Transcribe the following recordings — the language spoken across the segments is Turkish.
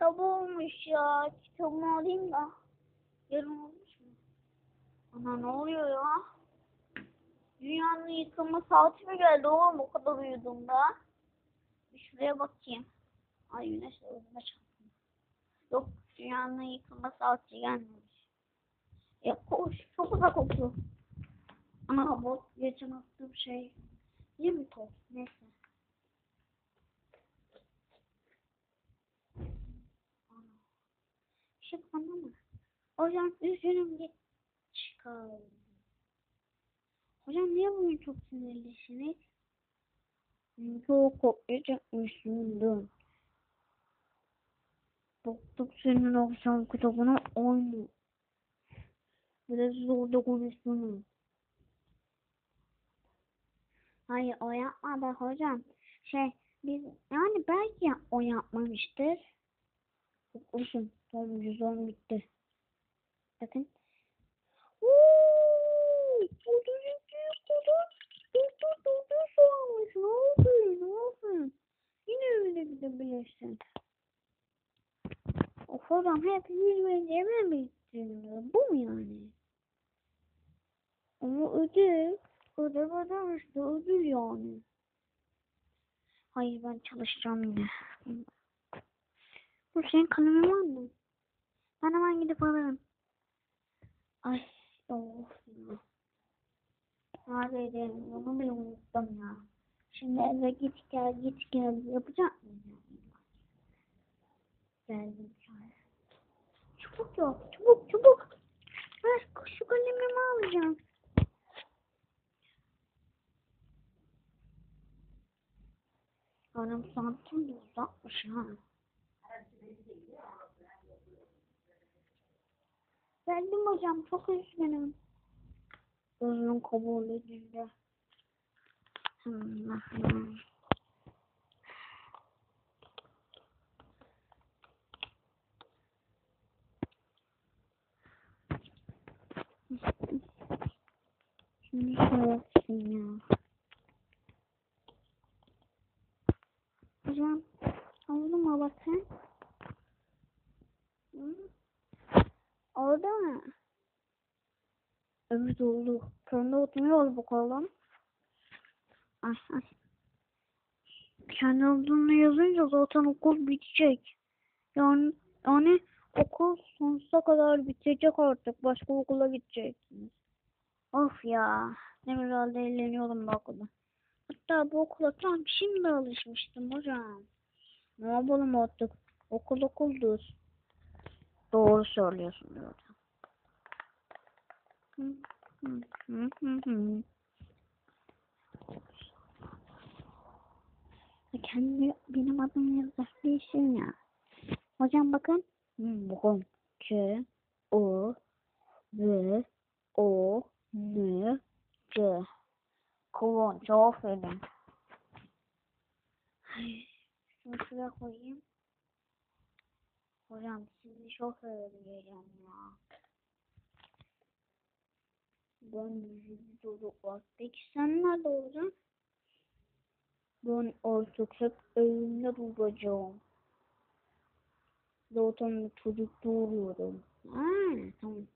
sabah olmuş ya. Kitabımı alayım da. Yarın olmuş mu? Ana ne oluyor ya? Dünyanın yıkılma saati mi geldi oğlum o kadar uyudum da. Bir şuraya bakayım. Ay güneş önüme çarptı. Yok dünyanın yıkılma saati gelmemiş. Ya koş çok uzak oldu. Ana bu geçen attığım şey. Değil mi? Neyse. Bana mı? Hocam üzgünüm git. Çıkar. Hocam niye bugün çok sinirlisiniz? Çünkü o kopyacakmışsın. Baktık senin akşam kitabına aynı. Biraz zorda konuştunuz. Hayır o yapmadı hocam. Şey biz yani belki o yapmamıştır. Uzun. Son yüzon bitti. Bakın. Uuu, bu düzgün kadar. Dur dur dur dur sormuş. Ne oldu? Ne oldu? Yine öyle gidebilirsin. Of hocam hep yüz vereceğime mi istiyor? Bu mu yani? Ama ödev. Ödev ödev işte ödül yani. Hayır ben çalışacağım yine. Bu senin kalemin var mı? Ben hemen gidip alırım. Ay of ya. Neredeydim? Onu bile unuttum ya. Şimdi eve git gel git gel yapacak mıyım? Geldim şöyle. Çabuk yok. Çabuk çabuk. Ver şu kalemimi alacağım. Yarım santim de ha. Geldim hocam çok üzgünüm. Kabul edildi. Hmm, hmm. Şimdi soğuksun ya. Hocam oldu mu bakın? Hı? Oldu mu? Evet oldu. Kendi oturuyoruz bakalım. Ay ay. Kendi adını yazınca zaten okul bitecek. Yani yani okul sonsuza kadar bitecek artık. Başka okula gideceksiniz. Of ya. Ne güzel de eğleniyordum bu okulda. Hatta bu okula tam şimdi alışmıştım hocam. Ne yapalım artık? Okul okuldur. Doğru söylüyorsun hı. Kendi benim adım yazık değilsin ya. Hocam bakın. Bakın. K, O, V, O, N, C. Kullanıcı aferin. Ay, Şunu şuraya koyayım. Hocam sizi çok özleyeceğim ya. Ben yüzücü çocuklar. Peki sen nerede olacaksın? Ben artık hep evimde duracağım. Zaten çocuk doğuruyorum. Ha, tamam.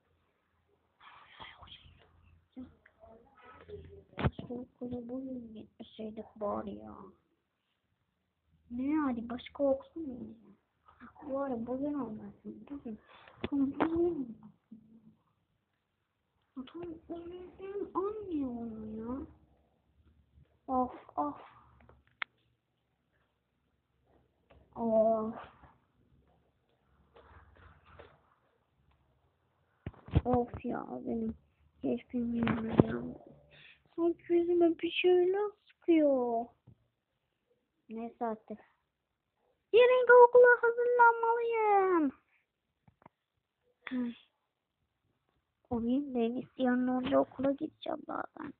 Başka okula bugün gitmeseydik bari ya. Ne yani başka okul mu? Bu ara bugün olmasın. Bugün. Bugün olmasın. Ya Tamam üzüldüğüm anlıyor onu ya. Of of. Of. Of ya benim keşke yüzüme Sanki yüzüme bir şeyler sıkıyor. Neyse artık. Yarınki okula hazırlanmalıyım. Ay. Oyun ben isteyen önce okula gideceğim zaten.